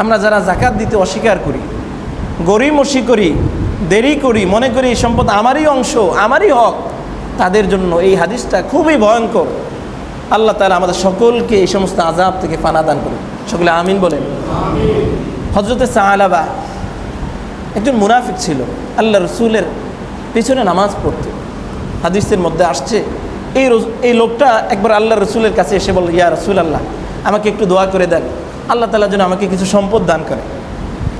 আমরা যারা জাকাত দিতে অস্বীকার করি গরিমসি করি, দেরি করি, মনে করি এই সম্পদ আমারই অংশ, আমারই হক, তাদের জন্য এই হাদিসটা খুবই ভয়ঙ্কর। আল্লাহ তালা আমাদের সকলকে এই সমস্ত আজাব থেকে পানা দান করুন সকলে আমিন বলেন। হজরতে সাহালাবা একজন মুনাফিক ছিল, আল্লাহ রসুলের পিছনে নামাজ পড়ত। হাদিসের মধ্যে আসছে, এই এই লোকটা একবার আল্লাহ রসুলের কাছে এসে বলল, ইয়া রসুল আল্লাহ আমাকে একটু দোয়া করে দেন। আল্লাহ তালা যেন আমাকে কিছু সম্পদ দান করে।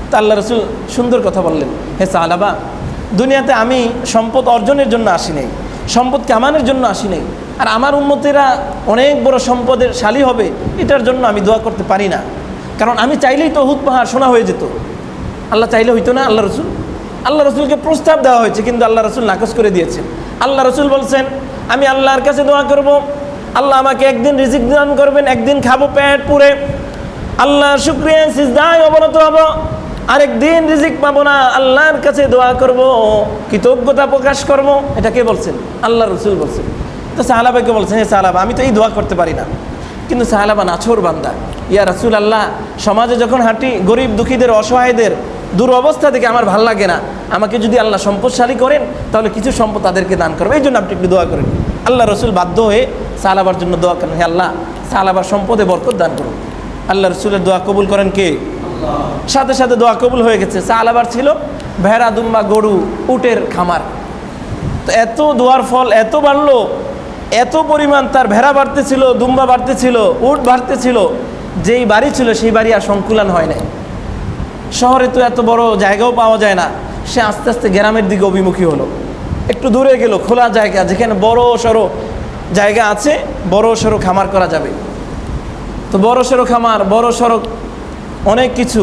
তা আল্লাহ রসুল সুন্দর কথা বললেন, হে সাহালাবা দুনিয়াতে আমি সম্পদ অর্জনের জন্য আসি নাই, সম্পদ কামানোর জন্য আসি নাই, আর আমার উন্মতেরা অনেক বড় সম্পদের শালী হবে, এটার জন্য আমি দোয়া করতে পারি না। কারণ আমি চাইলেই তো হুদ পাহাড় শোনা হয়ে যেত। আল্লাহ চাইলে হইতো না আল্লাহ রসুল? আল্লাহ রসুলকে প্রস্তাব দেওয়া হয়েছে, কিন্তু আল্লাহ রসুল নাকচ করে দিয়েছেন আল্লাহ রসুল বলছেন, আমি আল্লাহর কাছে দোয়া করব, আল্লাহ আমাকে একদিন রিজিক দান করবেন, একদিন খাব পেট পুরে আল্লাহ শুক্রিয়া, সিজদায় অবনত হব। আরেকদিন রিজিক পাবো না, আল্লাহর কাছে দোয়া করব, কৃতজ্ঞতা প্রকাশ করব। এটা কে বলছেন? আল্লাহ রসুল বলছেন। তো সাহালাবাকে বলছেন হে সাহালাবা আমি তো এই দোয়া করতে পারি না। কিন্তু সাহালাবা নাছর বান্দা। ইয়া রাসুল আল্লাহ, সমাজে যখন হাঁটি, গরিব দুঃখীদের, অসহায়দের দুরবস্থা থেকে আমার ভালো লাগে না। আমাকে যদি আল্লাহ সম্পদশালী করেন, তাহলে কিছু সম্পদ তাদেরকে দান করবে। এই জন্য আপনি একটু দোয়া করেন। আল্লাহ রসুল বাধ্য হয়ে সাহালাবার জন্য দোয়া করেন, হে আল্লাহ সাহালাবার সম্পদে বরকত দান করুন। আল্লাহ রসুলের দোয়া কবুল করেন কে? সাথে সাথে দোয়া কবুল হয়ে গেছে। সাহালাবার ছিল ভেড়া দুম্বা গরু, উটের খামার। তো এত দোয়ার ফল এত বাড়লো, এত পরিমাণ তার ভেড়া বাড়তেছিল, দুম্বা বাড়তেছিল, উট বাড়তেছিল, যেই বাড়ি ছিল সেই বাড়ি আর সংকুলান হয় নাই। শহরে তো এত বড় জায়গাও পাওয়া যায় না। সে আস্তে আস্তে গ্রামের দিকে অভিমুখী হলো। একটু দূরে গেল, খোলা জায়গা, যেখানে বড় সড়ো জায়গা আছে, বড় সড়ো খামার করা যাবে। তো বড় সড়ো খামার বড় সড়ক অনেক কিছু,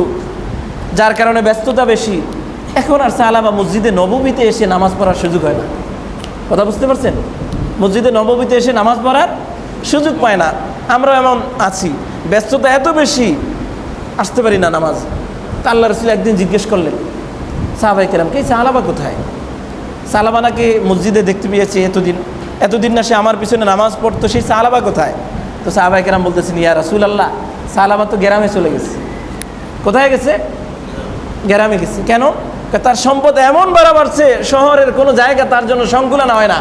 যার কারণে ব্যস্ততা বেশি। এখন আর সালাবা মসজিদে নবমীতে এসে নামাজ পড়ার সুযোগ হয় না। কথা বুঝতে পারছেন? মসজিদে নবমীতে এসে নামাজ পড়ার সুযোগ পায় না। আমরা এমন আছি। ব্যস্ততা এত বেশি, আসতে পারি না নামাজ। তা আল্লাহ রসুল একদিন জিজ্ঞেস করলেন সাহাবাই কেরাম কে সাহালাবা কোথায়? সালাবা নাকি মসজিদে দেখতে পেয়েছি এতদিন। এতদিন না সে আমার পিছনে নামাজ পড়তো, সেই সাহালাবা কোথায়? তো সাহাবাই কেরাম বলতেছেন, ইয়া রাসুল আল্লাহ সাহালাবা তো গ্রামে চলে গেছে। কোথায় গেছে? গ্রামে গেছে। কেন? তার সম্পদ এমন বাড়া বাড়ছে, শহরের কোনো জায়গা তার জন্য সংকুলন হয় না।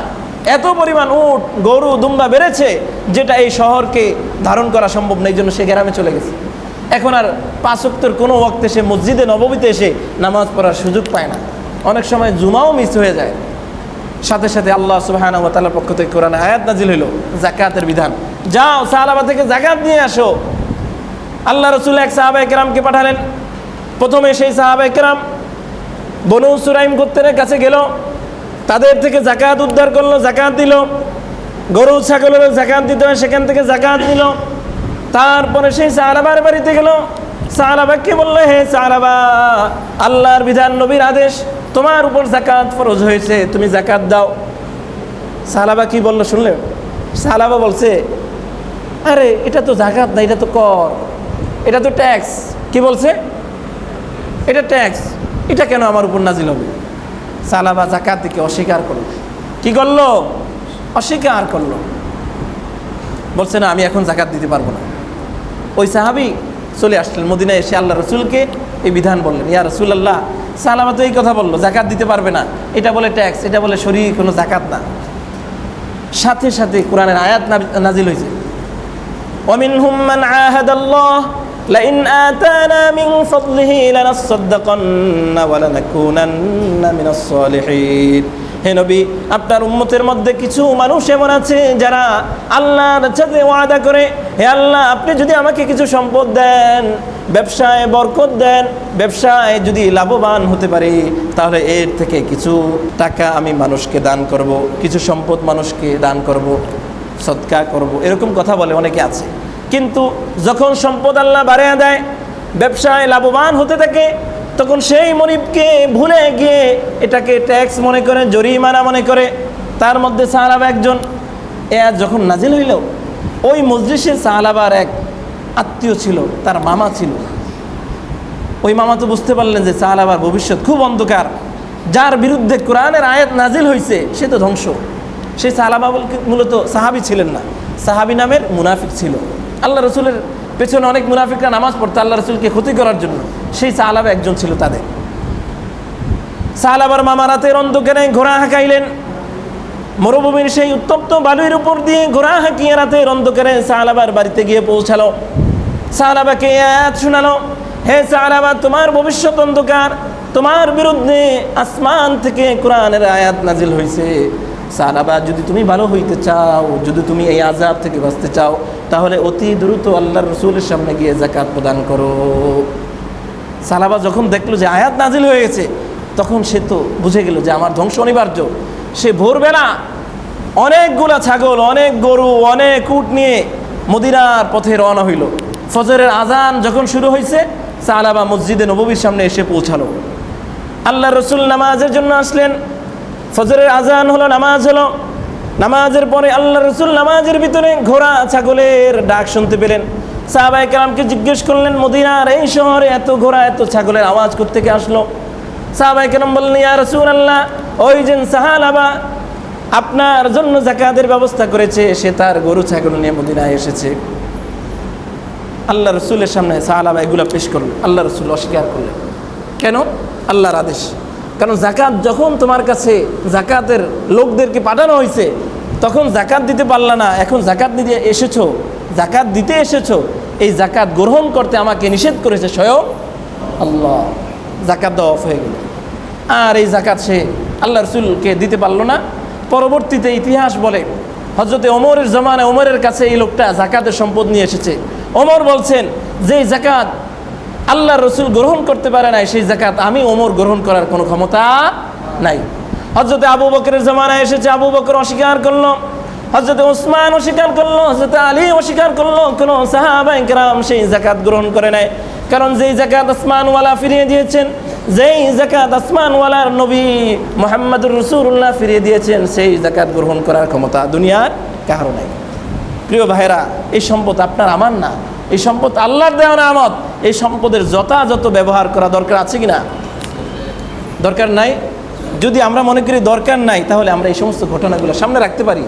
এত পরিমাণ উট, গরু, দুম্বা বেড়েছে, যেটা এই শহরকে ধারণ করা সম্ভব নেই জন্য সে গ্রামে চলে গেছে। এখন আর পাঁচক্তর কোনো ওক্তে সে মসজিদে, নবমীতে এসে নামাজ পড়ার সুযোগ পায় না। অনেক সময় জুমাও মিস হয়ে যায়। সাথে সাথে আল্লাহ সুবাহানা তালার পক্ষ থেকে কোরআন আয়াত নাজিল হইল জাকাতের বিধান। যাও সাহালাবা থেকে জাকাত নিয়ে আসো। আল্লাহ রসুল এক সাহাবা একরামকে পাঠালেন। প্রথমে সেই সাহাবা একরাম বনু সুরাইম গোত্রের কাছে গেল। তাদের থেকে জাকাত উদ্ধার করল জাকাত দিল। গরু, ছাগলের জাকাত দিতে হয়, সেখান থেকে জাকাত নিল। তারপরে সেই সাহারাবার বাড়িতে গেল। সাহারাবাকে বলল, হে সাহারাবা আল্লাহর বিধান, নবীর আদেশ, তোমার উপর জাকাত ফরজ হয়েছে, তুমি জাকাত দাও। সাহালাবা কি বলল শুনলে সাহালাবা বলছে আরে, এটা তো জাকাত না, এটা তো কর। এটা তো ট্যাক্স। কি বলছে? এটা ট্যাক্স। এটা কেন আমার উপর নাজিল হবে? সালাবা জাকাত দিকে অস্বীকার করল। কি করল? অস্বীকার করল। বলছে, না, আমি এখন জাকাত দিতে পারব না। ওই সাহাবি চলে আসলেন মদিনায় এসে আল্লাহ রসুলকে এই বিধান বললেন, ইয়া রসুল আল্লাহ সালামা তো এই কথা বলল, জাকাত দিতে পারবে না। এটা বলে ট্যাক্স, এটা বলে শরীর, কোনো জাকাত না। সাথে সাথে কোরআনের আয়াত নাজিল হয়েছে। ومنهم من عاهد الله لئن آتانا من فضله لنصدقن ولنكونن من الصالحين হে নবী আপনার উম্মতের মধ্যে কিছু মানুষ এমন আছে যারা আল্লাহর সাথে ওয়াদা করে হে আল্লাহ আপনি যদি আমাকে কিছু সম্পদ দেন ব্যবসায় বরকত দেন ব্যবসায় যদি লাভবান হতে পারি তাহলে এর থেকে কিছু টাকা আমি মানুষকে দান করব কিছু সম্পদ মানুষকে দান করব সৎকা করব এরকম কথা বলে অনেকে আছে কিন্তু যখন সম্পদ আল্লাহ বাড়িয়ে দেয়, ব্যবসায় লাভবান হতে থাকে, তখন সেই মনিবকে ভুলে গিয়ে এটাকে ট্যাক্স মনে করে, জরিমানা মনে করে, তার মধ্যে সাহালাবা একজন, এ যখন নাজিল হইল, ওই মসজিষে সাহালাবার এক আত্মীয় ছিল, তার মামা ছিল। ওই মামা তো বুঝতে পারলেন যে সাহালাবার ভবিষ্যৎ খুব অন্ধকার, যার বিরুদ্ধে কোরআনের আয়াত নাজিল হয়েছে সে তো ধ্বংস। সেই সাহালাবা মূলত সাহাবি ছিলেন না, সাহাবি নামের মুনাফিক ছিল। আল্লাহ রসুলের পেছনে অনেক মুনাফিকরা নামাজ পড়তো আল্লাহ রসুলকে ক্ষতি করার জন্য। সেই সাহালাবা একজন ছিল তাদের। সাহালাবার মামা রাতের অন্ধকারে ঘোড়া হাঁকাইলেন। মরুভূমির সেই উত্তপ্ত বালুর উপর দিয়ে ঘোড়া হাঁকিয়ে রাতের অন্ধকারে সাহালাবার বাড়িতে গিয়ে পৌঁছালো। সাহালাবাকে আয়াত শোনালো, হে সাহালাবা, তোমার ভবিষ্যৎ অন্ধকার। তোমার বিরুদ্ধে আসমান থেকে কোরআনের আয়াত নাজিল হয়েছে সাহালাবা, যদি তুমি ভালো হইতে চাও, যদি তুমি এই আজাব থেকে বাঁচতে চাও তাহলে অতি দ্রুত আল্লাহর রসুলের সামনে গিয়ে জাকাত প্রদান করো। সালাবা যখন দেখল যে আয়াত নাজিল হয়ে গেছে, তখন সে তো বুঝে গেল যে আমার ধ্বংস অনিবার্য। সে ভোরবেলা অনেকগুলা ছাগল, অনেক গরু, অনেক উট নিয়ে মদিনার পথে রওনা হইল। ফজরের আজান যখন শুরু হয়েছে সালাবা মসজিদে নববীর সামনে এসে পৌঁছালো। আল্লাহ রসুল নামাজের জন্য আসলেন। ফজরের আজান হলো নামাজ হলো। নামাজের পরে আল্লাহ রসুল নামাজের ভিতরে ঘোড়া, ছাগলের ডাক শুনতে পেলেন। সাহাবাই কালামকে জিজ্ঞেস করলেন, মদিনার এই শহরে এত ঘোড়া, এত ছাগলের আওয়াজ থেকে আসলো? সাহাবাই কালাম বললেন, ইয়া রসুল আল্লাহ ওই যে সাহালাবা, আপনার জন্য জাকাতের ব্যবস্থা করেছে, সে তার গরু, ছাগল নিয়ে মদিনায় এসেছে। আল্লাহ রসুলের সামনে সাহালাবা এগুলো পেশ করলেন। আল্লাহ রসুল অস্বীকার করলেন। কেন? আল্লাহর আদেশ। কারণ জাকাত যখন তোমার কাছে জাকাতের লোকদেরকে পাঠানো হয়েছে, তখন জাকাত দিতে পারলা না। এখন জাকাত নিতে এসেছ জাকাত দিতে এসেছ, এই জাকাত গ্রহণ করতে আমাকে নিষেধ করেছে স্বয়ং আল্লাহ। জাকাত দেওয়া অফ হয়ে গেল। আর এই জাকাত সে আল্লাহ রসুলকে দিতে পারল না। পরবর্তীতে ইতিহাস বলে হজরতে ওমরের জমানে ওমরের কাছে এই লোকটা জাকাতের সম্পদ নিয়ে এসেছে। ওমর বলছেন যে জাকাত আল্লাহ রসুল গ্রহণ করতে পারে নাই, সেই জাকাত আমি ওমর গ্রহণ করার কোনো ক্ষমতা নাই। হজরতে আবু বকরের জমানায় এসেছে, আবু বকর অস্বীকার করল হজরতে ওসমান অস্বীকার করল হজরতে আলী অস্বীকার করল, কোনো সাহাবাই কেরাম সেই জাকাত গ্রহণ করে নাই। কারণ যেই জাকাত আসমানওয়ালা ফিরিয়ে দিয়েছেন, যেই জাকাত আসমানওয়ালার নবী মোহাম্মদুর রসুল্লাহ ফিরিয়ে দিয়েছেন, সেই জাকাত গ্রহণ করার ক্ষমতা দুনিয়ার কারও নাই। প্রিয় ভাইরা এই সম্পদ আপনার, আমার না। এই সম্পদ আল্লাহর দেওয়া আমত এই সম্পদের যথাযথ ব্যবহার করা দরকার আছে কি না দরকার নাই? যদি আমরা মনে করি দরকার নাই, তাহলে আমরা এই সমস্ত ঘটনাগুলো সামনে রাখতে পারি।